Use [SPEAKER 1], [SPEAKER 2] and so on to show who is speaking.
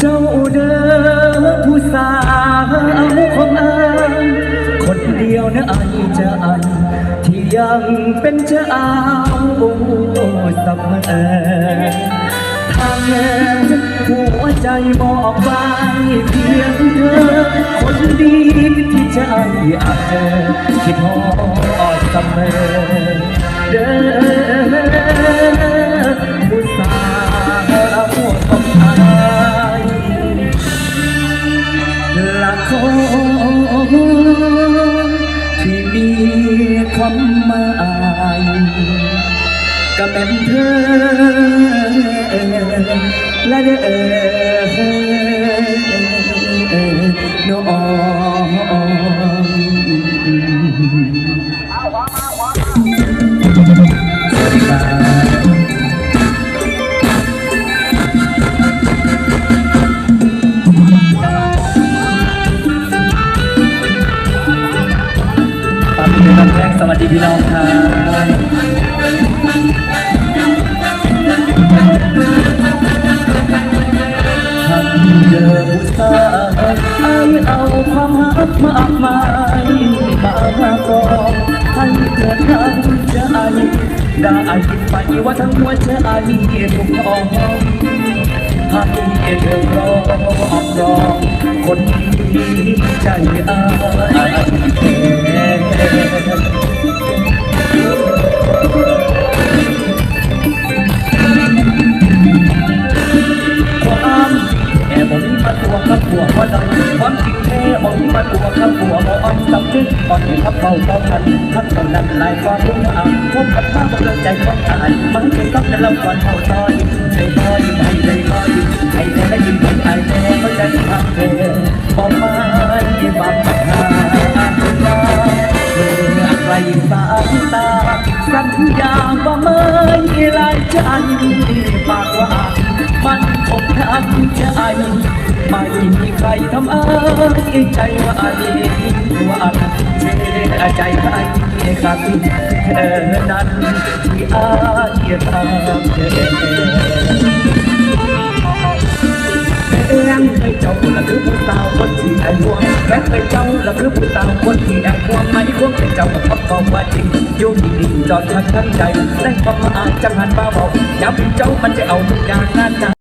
[SPEAKER 1] เจ้าเดิมผู้สาวของอายคนเดียวนะอายจะอายที่ยังเป็นเจ้าเสมอทางหัวใจบอกไว้เพียงเธอ คนดีที่ใจอาจเจอคิดฮอดเสมอเด้อผู้ คนที่มีความหมายก็เป็นเธอและเด้อ เป็นคำแรกสวัสดีพี่น้องครับทำเจอะผู้ชายไอเอาความหักมากมายมามาก่อนให้เกิดทางใจได้คิดไปว่าทั้งหัวใจถูกต้องทำ ให้เธอรอรอคนที่ใจอายความแอบบอกมาตัวขับหัวเพราดังความจริงแท้บอกมาตัวขับหัวบอกอ้อมสำนึกก่อนที่ขับเบาเบาทันทักตอนนั้นลายความรุ่งอ่างพบกับภาพกำลังใจของอ่านมันเป็นต้องแต่เราก่อนเข้าซอยใจคอยไม่ใจคอย สัญญาว่าไม่ลายใจปากว่า มันคงทำใจไม่มีใครทำเอ้ยใจว่าอายว่าอายเชื่อใจให้ครับเธอนั้นที่อายทำเธอแรงให้เจ้าละคือผู้วคนที่ ไอ้ห่วงแรงให้เจ้าละคือผู้ตามคนที่ไอ้ควงไม่ควงเป็นเจ้ากับคำว่าจริงอยู่ดีๆจอดทักทั้งใจแรงความมาอาจจังหันมาบอกอย่าเป็นเจ้ามันจะเอาทุกอย่างนั้นนะ